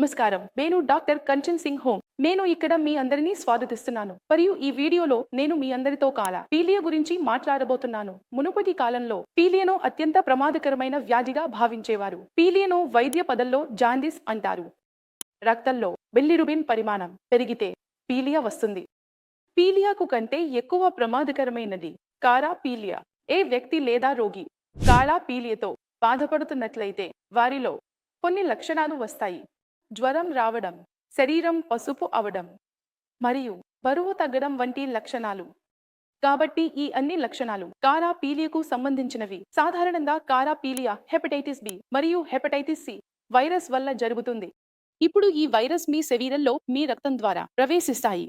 నమస్కారం. నేను doctor Kanchan Singh home. నేను ఇక్కడ మీ అందరినీ స్వాగతిస్తున్నాను. మరియు ఈ వీడియోలో నేను మీ అందరితో కాల పీలియా గురించి మాట్లాడబోతున్నాను. మునుపటి కాలంలో పీలియను అత్యంత ప్రమాదకరమైన వ్యాధిగా భావించేవారు. పీలియను వైద్య పదంలో జాండిస్ అంటారు. రక్తంలో బెల్లిరుబిన్ పరిమాణం పెరిగితే పీలియా వస్తుంది. పీలియాకు కంటే ఎక్కువ ప్రమాదకరమైనది కారా పీలియా. ఏ వ్యక్తి లేదా రోగి కాళా పీలియతో బాధపడుతున్నట్లయితే వారిలో కొన్ని లక్షణాలు వస్తాయి. జ్వరం రావడం శరీరం పసుపు అవడం మరియు బరువు తగ్గడం వంటి లక్షణాలు. కాబట్టి ఈ అన్ని లక్షణాలు కారా పీలియకు సంబంధించినవి. సాధారణంగా కారా పీలియా హెపటైటిస్ బి మరియు హెపటైటిస్ సి వైరస్ వల్ల జరుగుతుంది. ఇప్పుడు ఈ వైరస్ మీ శరీరంలో మీ రక్తం ద్వారా ప్రవేశిస్తాయి.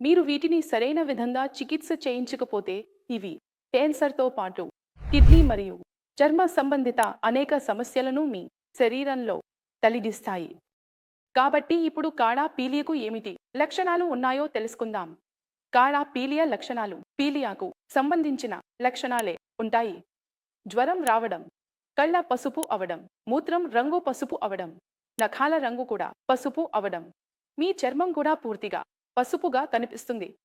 మీరు వీటిని సరైన విధంగా చికిత్స చేయించకపోతే ఇవి క్యాన్సర్తో పాటు కిడ్నీ మరియు చర్మ సంబంధిత అనేక సమస్యలను మీ శరీరంలో తలిగిస్తాయి కాబట్టి ఇప్పుడు కాడా పీలియకు ఏమిటి? లక్షణాలు ఉన్నాయో తెలుసుకుందాం. కాడా పీలియా లక్షణాలు. పీలియాకు సంబంధించిన లక్షణాలే ఉంటాయి. జ్వరం రావడం. కళ్ళ పసుపు అవడం. మూత్రం రంగు పసుపు అవడం. నఖాల రంగు కూడా పసుపు అవడం. మీ చర్మం కూడా పూర్తిగా పసుపుగా కనిపిస్తుంది.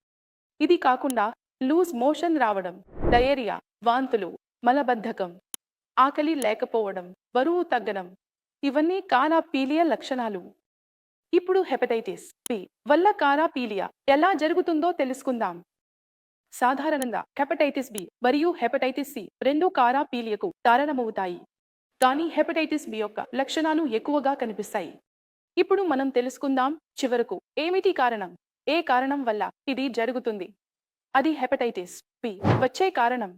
ఇది కాకుండా లూజ్ మోషన్ రావడం. డయేరియా వాంతులు మలబద్ధకం ఆకలి లేకపోవడం బరువు తగ్గడం. ఇవన్నీ కారాపీలియా లక్షణాలు. ఇప్పుడు హెపటైటిస్ బి. వల్ల కారాపీలియా ఎలా జరుగుతుందో తెలుసుకుందాం. సాధారణంగా హెపటైటిస్ బి మరియు హెపటైటిస్ సి రెండు కారాపీలియకు కారణమవుతాయి. కానీ హెపటైటిస్ బి యొక్క లక్షణాలు ఎక్కువగా కనిపిస్తాయి. ఇప్పుడు మనం తెలుసుకుందాం చివరకు ఏమిటి కారణం? ఏ కారణం వల్ల ఇది జరుగుతుంది? అది హెపటైటిస్ బి వచ్చే కారణం.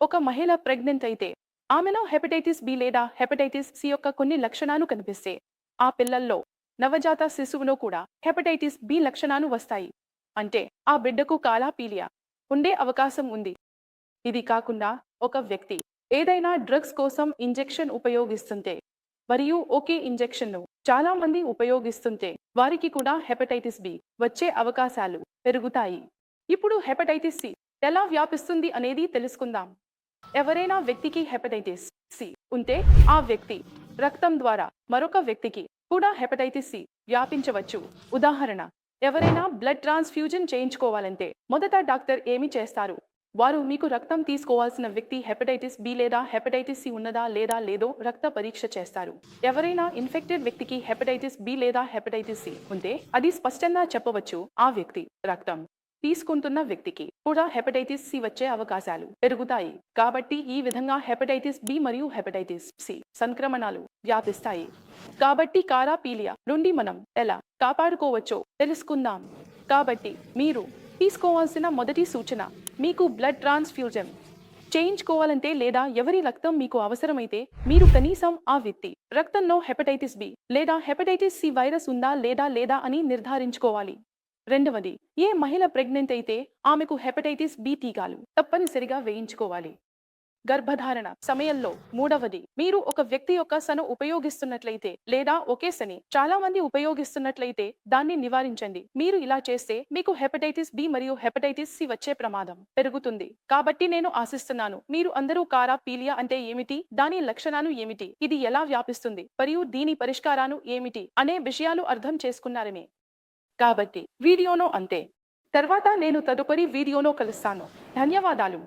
ఒక మహిళ ప్రెగ్నెంట్ అయితే ఆమెలో హెపటైటిస్ బి లేదా హెపటైటిస్ సి యొక్క కొన్ని లక్షణాలు కనిపిస్తే ఆ పిల్లల్లో నవజాత శిశువులో కూడా హెపటైటిస్ బి లక్షణాలు వస్తాయి. అంటే ఆ బిడ్డకు కాలాపీలియా ఉండే అవకాశం ఉంది. ఇది కాకుండా ఒక వ్యక్తి ఏదైనా డ్రగ్స్ కోసం ఇంజెక్షన్ ఉపయోగిస్తుంటే మరియు ఒకే ఇంజెక్షన్ను చాలా మంది ఉపయోగిస్తుంటే వారికి కూడా హెపటైటిస్ బి వచ్చే అవకాశాలు పెరుగుతాయి. ఇప్పుడు హెపటైటిస్ సి ఎలా వ్యాపిస్తుంది అనేది తెలుసుకుందాం. ఎవరైనా వ్యక్తికి హెపటైటిస్ సి ఉంటే ఆ వ్యక్తి రక్తం ద్వారా మరొక వ్యక్తికి కూడా హెపటైటిస్ సి వ్యాపించవచ్చు. ఉదాహరణ ఎవరైనా బ్లడ్ ట్రాన్స్ఫ్యూజన్ చేయించుకోవాలంటే మొదట డాక్టర్ ఏమి చేస్తారు? వారు మీకు రక్తం తీసుకోవాల్సిన వ్యక్తి హెపటైటిస్ బి లేదా హెపటైటిస్ సి ఉన్నదా లేదా లేదో రక్త పరీక్ష చేస్తారు. ఎవరైనా ఇన్ఫెక్టెడ్ వ్యక్తికి హెపటైటిస్ బి లేదా హెపటైటిస్ సి ఉంటే అది స్పష్టంగా చెప్పవచ్చు ఆ వ్యక్తి రక్తం. తీసుకుంటున్న వ్యక్తికి కూడా హెపటైటిస్ సి వచ్చే అవకాశాలు పెరుగుతాయి. కాబట్టి ఈ విధంగా హెపటైటిస్ బి మరియు హెపటైటిస్ సి సంక్రమణాలు వ్యాపిస్తాయి. కాబట్టి కారాపీలియా నుండి మనం ఎలా కాపాడుకోవచ్చో తెలుసుకుందాం. కాబట్టి మీరు తీసుకోవాల్సిన మొదటి సూచన మీకు బ్లడ్ ట్రాన్స్ఫ్యూజన్ చేయించుకోవాలంటే లేదా ఎవరి రక్తం మీకు అవసరమైతే మీరు కనీసం ఆ వ్యక్తి రక్తంలో హెపటైటిస్ బి లేదా హెపటైటిస్ సి వైరస్ ఉందా లేదా లేదా అని నిర్ధారించుకోవాలి. రెండవది ఏ మహిళ ప్రెగ్నెంట్ అయితే ఆమెకు హెపటైటిస్ బి టీకాలు తప్పనిసరిగా వేయించుకోవాలి. గర్భధారణ సమయంలో మూడవది మీరు ఒక వ్యక్తి యొక్క సను ఉపయోగిస్తున్నట్లయితే లేదా ఒకే సని చాలా మంది ఉపయోగిస్తున్నట్లయితే దాన్ని నివారించండి. మీరు ఇలా చేస్తే మీకు హెపటైటిస్ బి మరియు హెపటైటిస్ సి వచ్చే ప్రమాదం పెరుగుతుంది. కాబట్టి నేను ఆశిస్తున్నాను మీరు అందరూ కారా పీలియా అంటే ఏమిటి? దాని లక్షణాలు ఏమిటి? ఇది ఎలా వ్యాపిస్తుంది? మరియు దీని పరిష్కారాలు ఏమిటి? అనే విషయాలు అర్థం చేసుకున్నారనే కాబట్టి వీడియోనో అంతే. తర్వాత నేను తదుపరి వీడియోలో కలుస్తాను. ధన్యవాదాలు.